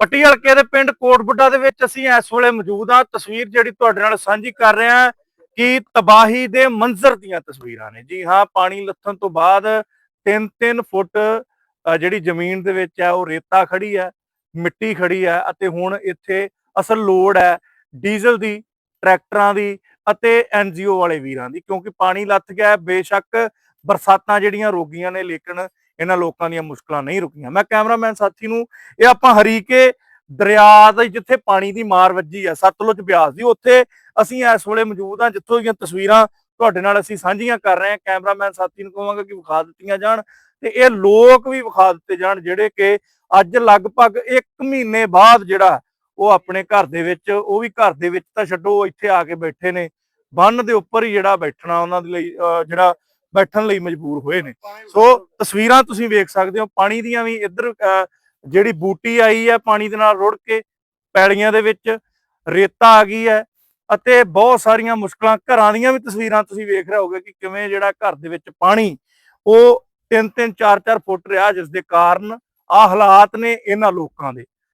ਪੱਟੀ ਹਲਕੇ ਦੇ ਪਿੰਡ ਕੋਟਬੁੱਡਾ ਦੇ ਵਿੱਚ ਅਸੀਂ ਇਸ ਵੇਲੇ ਮੌਜੂਦ ਹਾਂ। ਤਸਵੀਰ ਜਿਹੜੀ ਤੁਹਾਡੇ ਨਾਲ ਸਾਂਝੀ ਕਰ ਰਹੇ ਹਾਂ ਕਿ ਤਬਾਹੀ ਦੇ ਮੰਜ਼ਰ ਦੀਆਂ ਤਸਵੀਰਾਂ ਨੇ। ਜੀ ਹਾਂ, ਪਾਣੀ ਲੱਥਣ ਤੋਂ ਬਾਅਦ 3-3 ਫੁੱਟ ਜਿਹੜੀ ਜ਼ਮੀਨ ਦੇ ਵਿੱਚ ਹੈ, ਉਹ ਰੇਤਾ ਖੜੀ ਹੈ, ਮਿੱਟੀ ਖੜੀ ਹੈ ਅਤੇ ਹੁਣ ਇੱਥੇ ਅਸਲ ਲੋੜ ਹੈ ਡੀਜ਼ਲ ਦੀ, ਟਰੈਕਟਰਾਂ ਦੀ ਅਤੇ ਐਨਜੀਓ ਵਾਲੇ ਵੀਰਾਂ ਦੀ। ਕਿਉਂਕਿ ਪਾਣੀ ਲੱਥ ਗਿਆ ਹੈ, ਬੇਸ਼ੱਕ ਬਰਸਾਤਾਂ ਜਿਹੜੀਆਂ ਰੋਗੀਆਂ ਨੇ, ਲੇਕਿਨ ਇਹਨਾਂ ਲੋਕਾਂ ਦੀਆਂ ਮੁਸ਼ਕਲਾਂ ਨਹੀਂ ਰੁਕੀਆਂ। ਮੈਂ ਕੈਮਰਾਮੈਨ ਸਾਥੀ ਨੂੰ ਇਹ ਆਪਾਂ ਹਰੀਕੇ ਦਰਿਆ ਦੇ ਜਿੱਥੇ ਪਾਣੀ ਦੀ ਮਾਰ ਵੱਜੀ ਹੈ ਸਤਲੁਜ ਬਿਆਸ ਦੀ, ਉੱਥੇ ਅਸੀਂ ਇਸ ਵੇਲੇ ਮੌਜੂਦ ਹਾਂ, ਜਿੱਥੋਂ ਦੀਆਂ ਤਸਵੀਰਾਂ ਤੁਹਾਡੇ ਨਾਲ ਅਸੀਂ ਸਾਂਝੀਆਂ ਕਰ ਰਹੇ ਹਾਂ। ਕੈਮਰਾਮੈਨ ਸਾਥੀ ਨੂੰ ਕਹਾਂਗਾ ਕਿ ਵਿਖਾ ਦਿੱਤੀਆਂ ਜਾਣ ਤੇ ਇਹ ਲੋਕ ਵੀ ਵਿਖਾ ਦਿੱਤੇ ਜਾਣ, ਜਿਹੜੇ ਕਿ ਅੱਜ ਲਗਭਗ 1 ਮਹੀਨੇ ਬਾਅਦ ਜਿਹੜਾ ਉਹ ਆਪਣੇ ਘਰ ਦੇ ਵਿੱਚ, ਉਹ ਵੀ ਘਰ ਦੇ ਵਿੱਚ ਤਾਂ ਛੱਡੋ, ਇੱਥੇ ਆ ਕੇ ਬੈਠੇ ਨੇ। ਬੰਨ ਦੇ ਉੱਪਰ ਹੀ ਜਿਹੜਾ ਬੈਠਣਾ ਉਹਨਾਂ ਦੇ ਲਈ, ਅਹ ਜਿਹੜਾ ਬੈਠਣ ਲਈ ਮਜਬੂਰ ਹੋਏ ਨੇ। ਸੋ ਤਸਵੀਰਾਂ ਤੁਸੀਂ ਵੇਖ ਸਕਦੇ ਹੋ ਪਾਣੀ ਦੀਆਂ ਵੀ ਇੱਧਰ ਜਿਹੜੀ ਬੂਟੀ ਆਈ ਹੈ ਪਾਣੀ ਦੇ ਨਾਲ ਰੁੜ ਕੇ ਪੈਲੀਆਂ ਦੇ ਵਿੱਚ ਰੇਤਾ ਆ ਗਈ ਹੈ ਅਤੇ ਬਹੁਤ ਸਾਰੀਆਂ ਮੁਸ਼ਕਲਾਂ ਘਰਾਂ ਦੀਆਂ ਵੀ ਤਸਵੀਰਾਂ ਤੁਸੀਂ ਵੇਖ ਰਹੇ ਹੋਗੇ ਕਿ ਕਿਵੇਂ ਜਿਹੜਾ ਘਰ ਦੇ ਵਿੱਚ ਪਾਣੀ ਉਹ 3-3 4-4 ਫੁੱਟ ਰਿਹਾ ਜਿਸ ਦੇ ਕਾਰਨ ਆ ਹਾਲਾਤ ਨੇ ਇਹਨਾਂ ਲੋਕਾਂ ਦੇ।